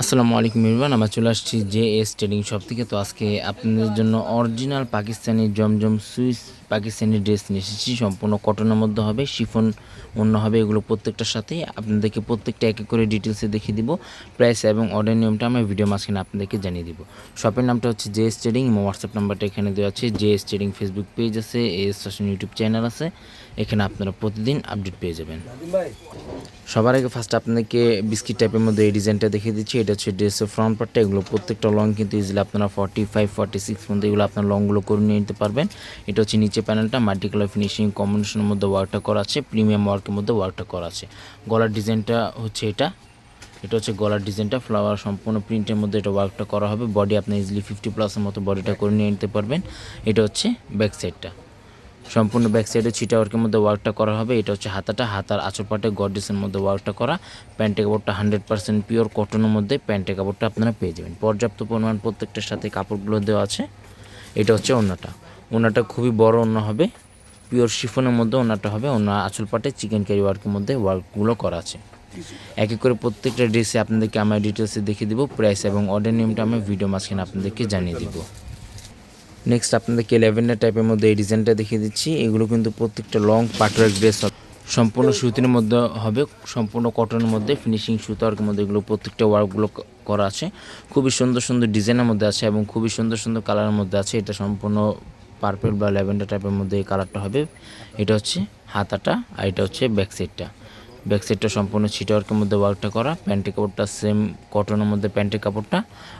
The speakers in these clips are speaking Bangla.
আসসালামু আলাইকুম ইরবান আমরা চলে আসছি জে এস ট্রেডিং শপ থেকে। তো আজকে আপনাদের জন্য original Pakistani Zamzam swiss Pakistani dress নিয়ে এসেছি। সম্পূর্ণ কটনের মধ্যে হবে শিফন অন্য হবে এগুলো প্রত্যেকটার সাথেই আপনাদেরকে প্রত্যেকটা এক এক করে ডিটেলসে দেখিয়ে দিব প্রাইস এবং অর্ডার নিয়মটা আমরা ভিডিও মাঝখানে আপনাদেরকে জানিয়ে দিব। শপের নামটা হচ্ছে জে এস ট্রেডিং হোয়াটসঅ্যাপ নাম্বারটা এখানে দেওয়া আছে। J S trading Facebook page আছে এস ফ্যাশন ইউটিউব চ্যানেল আছে। এখানে আপনারা প্রতিদিন আপডেট পেয়ে যাবেন। সবার আগে ফার্স্ট আপনাদেরকে বিস্কিট টাইপের মধ্যে এই ডিজাইনটা দেখিয়ে দিচ্ছি। এটা হচ্ছে ড্রেসের ফ্রন্ট পার্টটা এগুলো প্রত্যেকটা লং কিন্তু ইজিলি আপনারা ফর্টি ফাইভ ফর্টি সিক্স মধ্যে এগুলো আপনার লংগুলো করে নিয়ে নিতে পারবেন। এটা হচ্ছে নিচে প্যানেলটা মাল্টি কালার ফিনিশিং কম্বিনেশনের মধ্যে ওয়ার্কটা করা আছে প্রিমিয়াম ওয়ার্কের মধ্যে ওয়ার্কটা করা আছে। গলার ডিজাইনটা হচ্ছে এটা। এটা হচ্ছে গলার ডিজাইনটা ফ্লাওয়ার সম্পূর্ণ প্রিন্টের মধ্যে এটা ওয়ার্কটা করা হবে। বডি আপনি ইজিলি ফিফটি প্লাসের মতো বডিটা করে নিয়ে নিতে পারবেন। এটা হচ্ছে ব্যাক সাইডটা সম্পূর্ণ ব্যাক সাইডে ছিটা ওয়ার্কের মধ্যে ওয়ার্কটা করা হবে। এটা হচ্ছে হাতাটা। হাতার আঁচল পাটে গডেসের মধ্যে ওয়ার্কটা করা। প্যান্টের কাপড়টা হান্ড্রেড পার্সেন্ট পিওর কটনের মধ্যে প্যান্টের কাপড়টা আপনারা পেয়ে যাবেন। পর্যাপ্ত পরিমাণ প্রত্যেকটার সাথে কাপড়গুলো দেওয়া আছে। এটা হচ্ছে ওনাটা ওনাটা খুবই বড় ওনা হবে। পিওর শিফনের মধ্যে ওনাটা হবে। ওনা আঁচল পাটে চিকেন কারি ওয়ার্কের মধ্যে ওয়ার্কগুলো করা আছে। এক এক করে প্রত্যেকটা ড্রেসে আপনাদেরকে আমার ডিটেলসে দেখিয়ে দিব। প্রাইস এবং অর্ডার নিয়মটা আমি ভিডিও মাঝখানে আপনাদেরকে জানিয়ে দিব। নেক্সট আপনাদেরকে লেভেন্ডার টাইপের মধ্যে এই ডিজাইনটা দেখিয়ে দিচ্ছি। এগুলো কিন্তু প্রত্যেকটা লং পাটওয়ার্ক ড্রেস সম্পূর্ণ সুতির মধ্যে হবে, সম্পূর্ণ কটনের মধ্যে ফিনিশিং সুতার মধ্যে এগুলো প্রত্যেকটা ওয়ার্কগুলো করা আছে। খুবই সুন্দর সুন্দর ডিজাইনের মধ্যে আছে এবং খুবই সুন্দর সুন্দর কালারের মধ্যে আছে। এটা সম্পূর্ণ পার্পেল বা ল্যাভেন্ডার টাইপের মধ্যে এই কালারটা হবে। এটা হচ্ছে হাতাটা আর এটা হচ্ছে ব্যাক সাইডটা ব্যাক সাইডটা সম্পূর্ণ ছিটওয়ার্কের মধ্যে ওয়ার্কটা করা, প্যান্টের কাপড়টা সেম কটনের মধ্যে প্যান্টের কাপড়টা,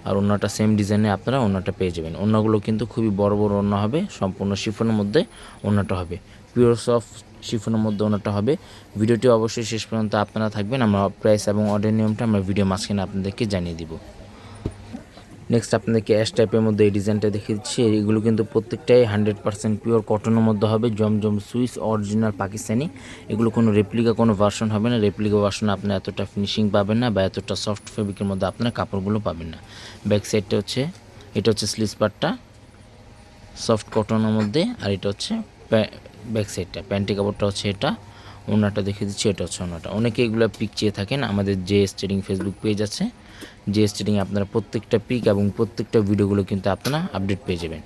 আর ওনাটা সেম ডিজাইনে আপনারা ওনাটা পেয়ে যাবেন। ওনাগুলো কিন্তু খুবই বড় বড় ওনা হবে, সম্পূর্ণ শিফনের মধ্যে ওনাটা হবে। পিওর সফট শিফনের মধ্যে ওনাটা হবে। ভিডিওটি অবশ্যই শেষ পর্যন্ত আপনারা থাকবেন, আমরা প্রাইস এবং অর্ডার নিয়মটা আমরা ভিডিও মাঝখানে আপনাদেরকে জানিয়ে দিব। নেক্সট আপনাদেরকে অ্যাশ টাইপের মধ্যে এই ডিজাইনটা দেখিয়ে দিচ্ছি। এগুলো কিন্তু প্রত্যেকটাই হান্ড্রেড পার্সেন্ট পিওর কটনের মধ্যে হবে জমজম সুইস অরিজিনাল পাকিস্তানি। এগুলো কোনো রেপ্লিকা কোনো ভার্সন হবে না। রেপ্লিকা ভার্সন আপনি এতটা ফিনিশিং পাবেন না বা এতটা সফট ফেব্রিকের মধ্যে আপনার কাপড়গুলো পাবেন না। ব্যাক সাইডটা হচ্ছে, এটা হচ্ছে স্লিস পার্টটা সফট কটনের মধ্যে, আর এটা হচ্ছে ব্যাক সাইডটা প্যান্টি কাপড়টা হচ্ছে এটা। ওনাটা দেখে দিচ্ছি, এটা হচ্ছে ওনাটা অনেকে এগুলো পিক চেয়ে থাকেন, আমাদের যে স্টেডিং ফেসবুক পেজ আছে, যে স্টেডিং আপনারা প্রত্যেকটা পিক এবং প্রত্যেকটা ভিডিওগুলো কিন্তু আপনারা আপডেট পেয়ে যাবেন।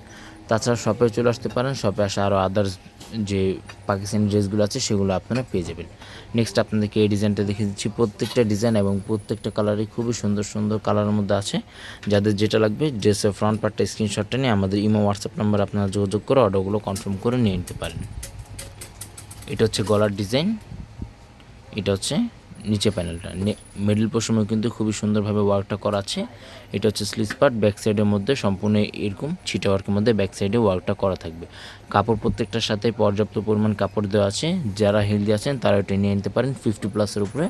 তাছাড়া শপে চলে আসতে পারেন শপে আসা আরও আদার্স যে পাকিস্তানি ড্রেসগুলো আছে, সেগুলো আপনারা পেয়ে যাবেন। নেক্সট আপনাদেরকে এই ডিজাইনটা দেখে দিচ্ছি, প্রত্যেকটা ডিজাইন এবং প্রত্যেকটা কালারই খুবই সুন্দর সুন্দর কালারের মধ্যে আছে। যাদের যেটা লাগবে ড্রেসের ফ্রন্ট পার্টটা স্ক্রিনশটটা নিয়ে আমাদের ইমো হোয়াটসঅ্যাপ নাম্বার আপনারা যোগাযোগ করে অর্ডারগুলো কনফার্ম করে নিয়ে নিতে পারেন। এটা হচ্ছে গলার ডিজাইন, এটা হচ্ছে নিচে প্যানেলটা। মিডল পোর্শনে কিন্তু খুবই সুন্দরভাবে ওয়ার্কটা করা আছে। এটা হচ্ছে স্লিজ পার্ট ব্যাক সাইডের মধ্যে সম্পূর্ণ এরকম ছিটা ওয়ার্কের মধ্যে ব্যাক সাইডে ওয়ার্কটা করা থাকবে। কাপড় প্রত্যেকটার সাথে পর্যাপ্ত পরিমাণ কাপড় দেওয়া আছে। যারা হেলদি আছেন, তারা এটা নিয়ে নিতে পারেন। ফিফটি প্লাসের উপরে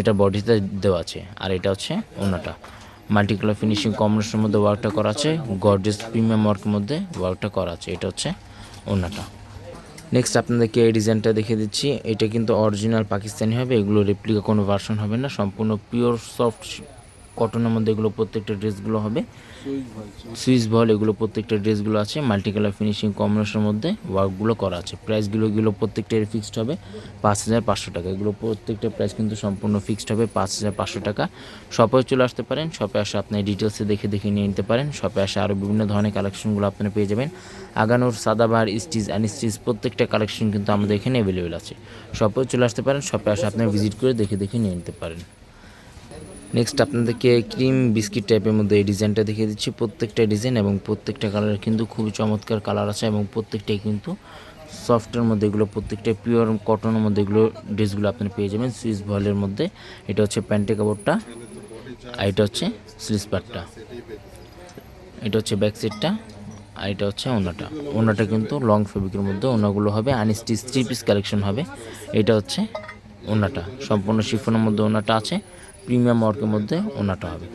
এটা বডিতে দেওয়া আছে। আর এটা হচ্ছে অন্যটা মাল্টি কালার ফিনিশিং কম্বিনেশনের মধ্যে ওয়ার্কটা করা আছে। গর্জেস প্রিমিয়াম ওয়ার্কের মধ্যে ওয়ার্কটা করা আছে। এটা হচ্ছে অন্যটা নেক্সট আপনাদেরকে এই ডিজাইনটা দেখে দিচ্ছি। এটা কিন্তু অরিজিনাল পাকিস্তানি হবে, এগুলো রেপ্লিকা কোনো ভার্সন হবে না, সম্পূর্ণ পিওর সফট কটনের মধ্যে এগুলো প্রত্যেকটা ড্রেসগুলো হবে। সুইস বল এগুলো প্রত্যেকটা ড্রেসগুলো আছে মাল্টি কালার ফিনিশিং কম্বিনেশনের মধ্যে ওয়ার্কগুলো করা আছে। প্রাইসগুলো এগুলো প্রত্যেকটা ফিক্সড হবে পাঁচ হাজার পাঁচশো টাকা। এগুলো প্রত্যেকটা প্রাইস কিন্তু সম্পূর্ণ ফিক্সড হবে পাঁচ হাজার পাঁচশো টাকা। শপে চলে আসতে পারেন শপে আসে আপনি ডিটেলসে দেখে দেখে নিয়ে নিতে পারেন। শপে আসে আরও বিভিন্ন ধরনের কালেকশনগুলো আপনারা পেয়ে যাবেন। আগানোর সাদাবার স্টিচ আনস্টিচ প্রত্যেকটা কালেকশন কিন্তু আমাদের এখানে অ্যাভেলেবেল আছে। শপে চলে আসতে পারেন শপে আসে আপনারা ভিজিট করে দেখে দেখে নিয়ে নিতে পারেন। নেক্সট আপনাদেরকে ক্রিম বিস্কিট টাইপের মধ্যে এই ডিজাইনটা দেখিয়ে দিচ্ছি। প্রত্যেকটা ডিজাইন এবং প্রত্যেকটা কালার কিন্তু খুবই চমৎকার কালার আছে এবং প্রত্যেকটাই কিন্তু সফটের মধ্যে এগুলো, প্রত্যেকটা পিওর কটনের মধ্যে এগুলো ড্রেসগুলো আপনারা পেয়ে যাবেন সুইস ভলের মধ্যে। এটা হচ্ছে প্যান্টে কাপড়টা, আর এটা হচ্ছে স্লিস পার্টটা এটা হচ্ছে ব্যাক সাইডটা আর এটা হচ্ছে ওনাটা। ওনাটা কিন্তু লং ফেব্রিকের মধ্যে ওনাগুলো হবে আনস্টিচ থ্রি পিস কালেকশন হবে। এটা হচ্ছে ওনাটা, সম্পূর্ণ শিফনের মধ্যে ওনাটা আছে। প্রিমিয়াম ওয়ার্কের মধ্যে ওনাটা হবে।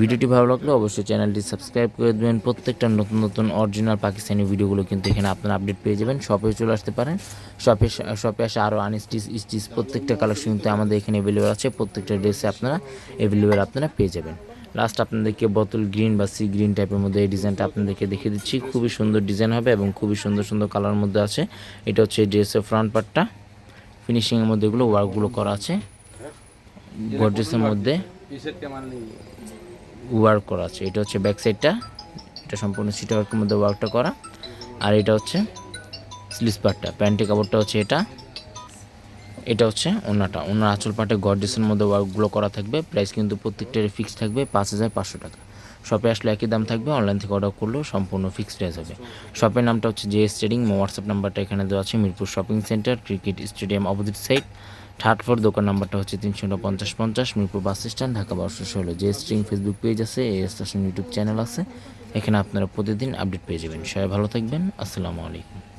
ভিডিওটি ভালো লাগলে অবশ্যই চ্যানেলটি সাবস্ক্রাইব করে দেবেন। প্রত্যেকটা নতুন নতুন অরিজিনাল পাকিস্তানি ভিডিওগুলো কিন্তু এখানে আপনারা আপডেট পেয়ে যাবেন। শপে চলে আসতে পারেন। শপে শপে আসে আরও আনস্টিচ স্টিচ প্রত্যেকটা কালেকশন কিন্তু আমাদের এখানে অ্যাভেলেবেল আছে। প্রত্যেকটা ড্রেসে আপনারা অ্যাভেলেবেল আপনারা পেয়ে যাবেন। লাস্ট আপনাদেরকে বোতল গ্রিন বা সি গ্রিন টাইপের মধ্যে এই ডিজাইনটা আপনাদেরকে দেখিয়ে দিচ্ছি। খুবই সুন্দর ডিজাইন হবে এবং খুবই সুন্দর সুন্দর কালার মধ্যে আছে। এটা হচ্ছে ড্রেসের ফ্রন্ট পার্টটা ফিনিশিংয়ের মধ্যে এগুলো ওয়ার্কগুলো করা আছে। গর্জেসের মধ্যে ওয়ার্ক করা আছে। এটা হচ্ছে ব্যাক সাইডটা এটা সম্পূর্ণ সিটা ওয়ার্কের মধ্যে ওয়ার্কটা করা। আর এটা হচ্ছে স্লিস পার্টটা প্যান্টের কাপড়টা হচ্ছে এটা। এটা হচ্ছে ওনাটা। ওনার আঁচল পাটে গর্জেসের মধ্যে ওয়ার্কগুলো করা থাকবে। প্রাইস কিন্তু প্রত্যেকটার ফিক্স থাকবে। পাঁচ হাজার পাঁচশো টাকা। শপে আসলে একই দাম থাকবে। অনলাইন থেকে অর্ডার করলেও সম্পূর্ণ ফিক্সড প্রাইস হবে। শপের নামটা হচ্ছে জে ট্রেডিং হোয়াটসঅ্যাপ নাম্বারটা এখানে দেওয়া আছে। Mirpur shopping centre cricket stadium opposite side floor দোকান নাম্বারটা হচ্ছে তিনশো পঞ্চাশ পঞ্চাশ, মিরপুর বাস স্ট্যান্ড, ঢাকা বারোশো ষোলো। যে স্ট্রিং ফেসবুক পেজ আছে এ স্টেশন ইউটিউব চ্যানেল আছে, এখানে আপনারা প্রতিদিন আপডেট পেয়ে যাবেন। সবাই ভালো থাকবেন। আসসালামু আলাইকুম।